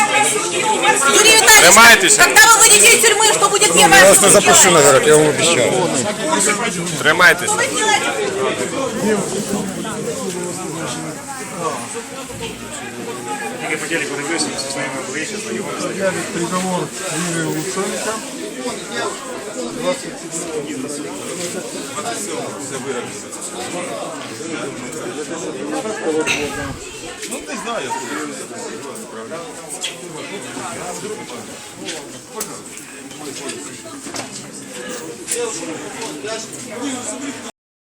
Юрий Витальевич, Тримайтеся. когда вы выйдете из тюрьмы, что будет первое, Я вас что не вы запущу на сделаете? город, я вам обіцяю. Тримайтеся. Что вы делаете? Тільки по телеку дивився, що з ними ближче знайомі. Объявить приговор Юрию Луценко. Ну не знаю, я